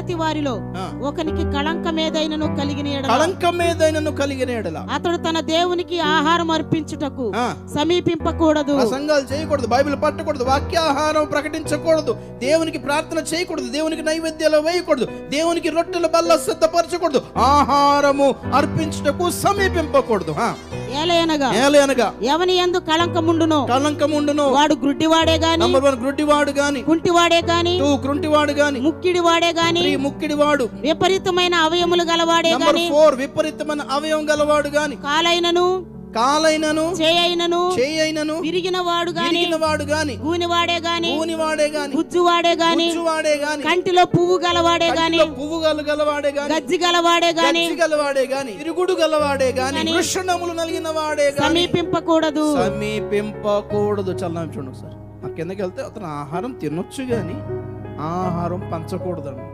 సంతతి వారిలో. ఒకనికి కళంకమేదైనను కలిగిన ఎడల. కళంకం మీదైనను కలిగిన ఎడల. అతడు తన దేవునికి ఆహారం అర్పించుటకు సమీపింపకూడదు. సంఘాలు చేయకూడదు బైబిల్ పట్టకూడదు వాక్యాహారం ప్రకటించకూడదు దేవునికి ప్రార్థన చేయకూడదు దేవునికి నైవేద్యాలు వేయకూడదు దేవునికి రొట్టెల బల్ల సిద్ధపరచకూడదు ఆహారము అర్పించుటకు సమీపింపకూడదు. ఆ, ఏలయనగా ఏలయనగా. ఎవని ఎందు కళంకముండునో? కళంకం ఉండును వాడు గ్రుడ్డివాడే గాని నంబర్ వన్ గ్రుడ్డివాడు గాని. కుంటివాడే గాని టూ గ్రుంటివాడు గాని. ముక్కిడివాడే గాని త్రీ ముక్కిడివాడు. విపరీతమైన అవయములు గలవాడే గాని ఫోర్ విపరీతమైన అవయవం గలవాడు గాని. కాలైనను కాలైనను చేయైనను చేయైనను విరిగిన వాడు గాని విరిగిన వాడు గాని గూనివాడే గాని ఊనివాడే గాని గుజ్జువాడే గాని వాడే గాని కంటిలో పువ్వు గలవాడే గాని కంటిలో పువ్వు గల గలవాడే గాని గజ్జి గలవాడే గాని గచ్చి గలవాడే గాని తిరుగుడు గలవాడే గాని వృషణములు నలిగిన వాడే గాని సమీపింపకూడదు. సమీపింపకూడదు. చల్లం చూడండి ఒకసారి. ఆ కిందకి వెళ్తే అతను ఆహారం తినొచ్చు గాని ఆహారం పంచకూడదండి